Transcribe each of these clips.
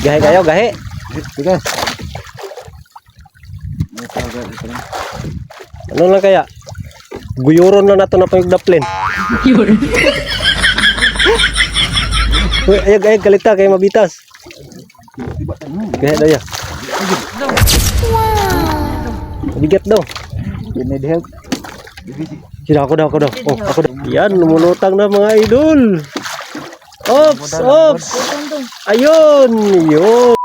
Gahe kayo, gahe. Sige. Ano lang kaya? Guyuron na nato na pa yung daplin. Uy, ayag, ayag, kalita kayo mabitas. Gahe daw ya. Bigat daw. You need help. Sila ako daw, ako daw. Oh, ako daw. Yan, lumulutang na mga idol. Ops, ops. Ayun, yun.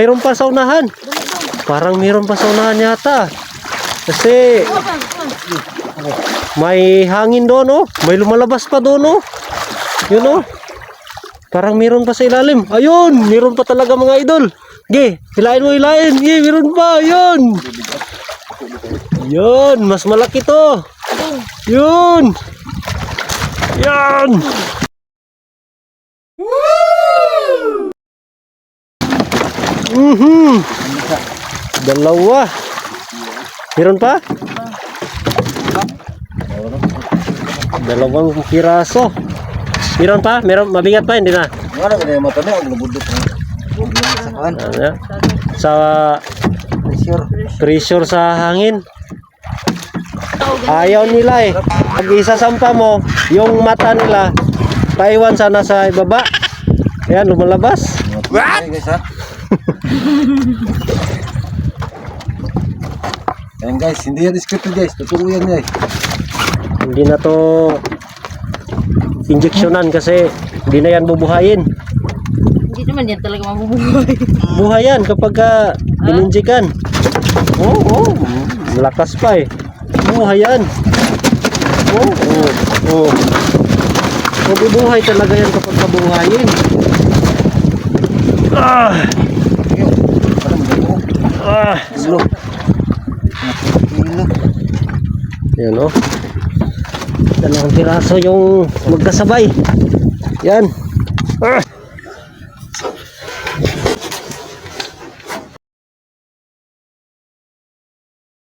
Mayroon pa sa unahan. Parang mayroon pa sa unahan yata. Kasi may hangin doon, oh. May lumalabas pa doon, oh. Yun, oh. Parang mayroon pa sa ilalim. Ayun, mayroon pa talaga mga idol. Ge, hilain mo, hilain. Ge, mayroon pa. Ayun. Yun, mas malaki to. Yun. Yan. Mhm. Dalawa. Meron pa? Dalawang piraso. Meron pa? Meron mabigat pa hindi na. Wala na yung mata niya. Ang nabudot na. Ano? Sa Pressure. pressure sa hangin. Ayaw nila eh. Pag isasampa mo, yung mata nila, paiwan sana sa ibaba. Ayan, lumalabas. What? Ayan guys, hindi yan scripted guys. Totoo yan guys. Hindi na to injeksyonan kasi hindi na yan bubuhayin. Hindi naman yan talaga mabubuhay. Buhay yan kapag ka ininjikan. Oo, oh, malakas pa eh. Buhay yan. Oo, oo, oo. Mabubuhay talaga yan kapag kabuhayin. Ah! Ah! Ulo. Nakikilo. Yan o. Dalawang piraso yung magkasabay. Yan. Ah!